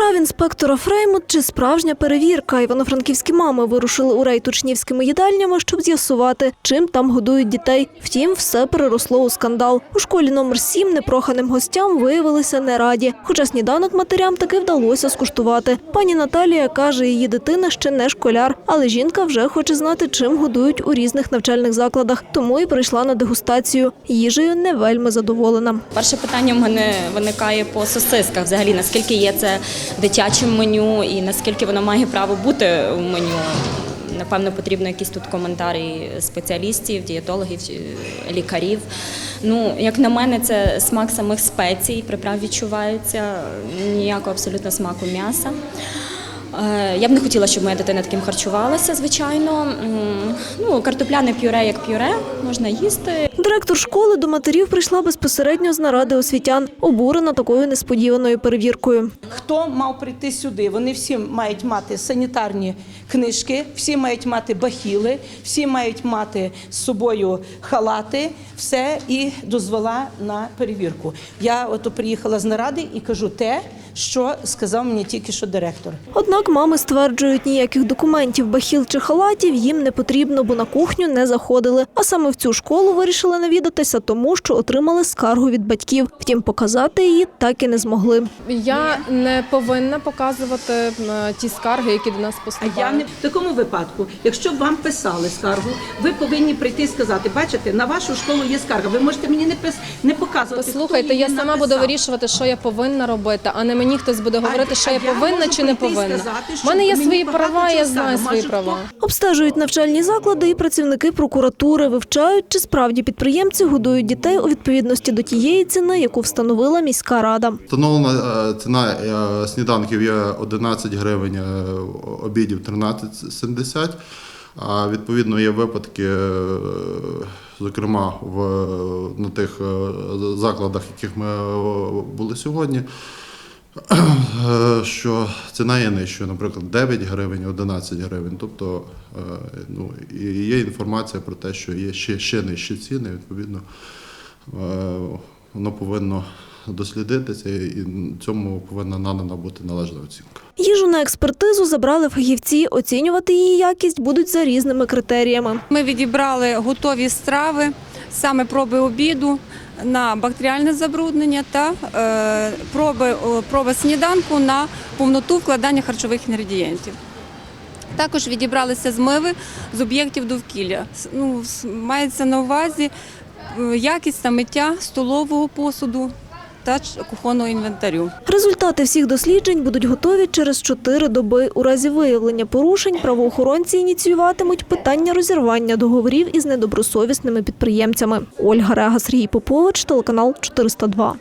Гра інспектора Фреймут чи справжня перевірка. Івано-франківські мами вирушили у рейд учнівськими їдальнями, щоб з'ясувати, чим там годують дітей. Втім, все переросло у скандал. У школі номер 7 непроханим гостям виявилися не раді. Хоча сніданок матерям таки вдалося скуштувати. Пані Наталія каже, її дитина ще не школяр, але жінка вже хоче знати, чим годують у різних навчальних закладах. Тому і прийшла на дегустацію. Їжею не вельми задоволена. Перше питання в мене виникає по сосисках. Взагалі, наскільки є це дитячим меню і наскільки воно має право бути в меню. Напевно, потрібно якісь тут коментарі спеціалістів, дієтологів, е, лікарів. Ну, як на мене, це смак самих спецій, приправ відчувається, ніякого абсолютно смаку м'яса. Е, Я б не хотіла, щоб моя дитина таким харчувалася, звичайно. Ну, картопляне пюре як пюре, можна їсти. Директор школи до матерів прийшла безпосередньо з наради освітян, обурена такою несподіваною перевіркою. Хто мав прийти сюди? Вони всі мають мати санітарні книжки, всі мають мати бахіли, всі мають мати з собою халати, все і дозвола на перевірку. Я ото приїхала з наради і кажу те, що сказав мені тільки що директор. Однак мами стверджують, ніяких документів, бахіл чи халатів їм не потрібно, бо на кухню не заходили. А саме в цю школу вирішили навідатися, тому що отримали скаргу від батьків. Втім, показати її так і не змогли. Я не повинна показувати ті скарги, які до нас А поступають. я не в такому випадку, якщо б вам писали скаргу, ви повинні прийти і сказати: бачите, на вашу школу є скарга. Ви можете мені не пис не показувати. Послухайте, хто я сама буду вирішувати, що я повинна робити, а не мені хтось буде говорити, що а я я повинна чи не повинна. Сказати, що мене є свої права, я знаю свої права. Обстежують навчальні заклади і працівники прокуратури, вивчають, чи справді підприємці годують дітей у відповідності до тієї ціни, яку встановила міська рада. Встановлена е, ціна е, сніданків є 11 гривень, е, обідів 13,70. А відповідно є випадки, зокрема в на тих закладах, яких ми були сьогодні. Е, Що ціна є нижчою, наприклад, 9 гривень, 11 гривень. Тобто е, ну, і є інформація про те, що є ще, ще нижчі ціни, відповідно, е, воно повинно дослідитися, і цьому повинна надана бути належна оцінка. Їжу на експертизу забрали фахівці. Оцінювати її якість будуть за різними критеріями. Ми відібрали готові страви, саме проби обіду на бактеріальне забруднення та е, проби, проби сніданку на повноту вкладання харчових інгредієнтів. Також відібралися змиви з об'єктів довкілля. Ну, мається на увазі е, якість та миття столового посуду та кухонного інвентарю. Результати всіх досліджень будуть готові через чотири доби. У разі виявлення порушень правоохоронці ініціюватимуть питання розірвання договорів із недобросовісними підприємцями. Ольга Рега, Сергій Попович, телеканал 402.